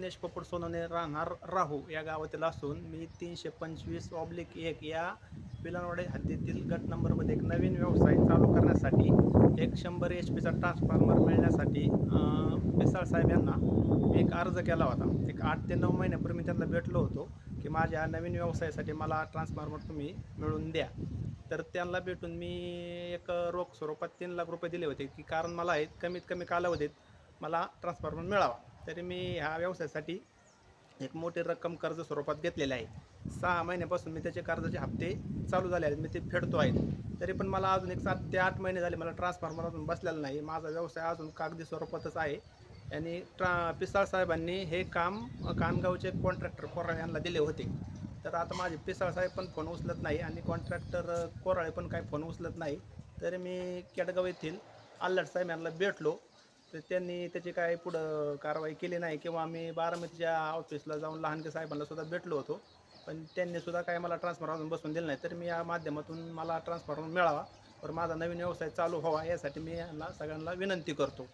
दिनेश पोपट सोनवणे राहणार राहू या गावातील असून मी तीनशे पंचवीस ऑब्लिक एक या पिलानवाडे हद्दीतील गट नंबरमध्ये एक नवीन व्यवसाय चालू करण्यासाठी एक शंभर एच पीचा ट्रान्सफॉर्मर मिळण्यासाठी अं, पिसाळ साहेब यांना एक अर्ज केला होता. एक आठ ते नऊ महिन्यापूर्वी मी त्यांना भेटलो होतो की माझ्या नवीन व्यवसायासाठी मला ट्रान्सफॉर्मर तुम्ही मिळवून द्या. तर त्यांना भेटून मी एक रोख स्वरूपात तीन लाख रुपये दिले होते की कारण मला आहे कमीत कमी कालावधीत मला ट्रान्सफॉर्मर मिळावा. तरी मी ह्या व्यवसायासाठी एक मोठी रक्कम कर्ज स्वरूपात घेतलेली आहे. सहा महिन्यापासून मी त्याचे कर्जाचे हप्ते चालू झाले आहेत. मी ते फेडतो आहे. तरी पण मला अजून एक सात ते आठ महिने झाले मला ट्रान्सफॉर्मर अजून बसलेला नाही. माझा व्यवसाय अजून कागदी स्वरूपातच आहे. आणि ट्रा पिसाळ साहेबांनी हे काम कानगावचे कॉन्ट्रॅक्टर कोराळे यांना दिले होते. तर आता माझे पिसाळ साहेब पण फोन उचलत नाही आणि कॉन्ट्रॅक्टर कोराळे पण काही फोन उचलत नाही. तर मी केडगाव येथील आल्लाट साहेब यांना भेटलो. तर त्यांनी त्याची काय पुढं कारवाई केली नाही किंवा मी बारामतीच्या ऑफिसला जाऊन लहानके साहेबांना सुद्धा भेटलो होतो. पण त्यांनी सुद्धा काय मला ट्रान्सफर अजून बसून दिलं नाही. तर मी या माध्यमातून मला ट्रान्सफर मिळावा. तर माझा नवीन व्यवसाय चालू व्हावा यासाठी मी यांना सगळ्यांना विनंती करतो.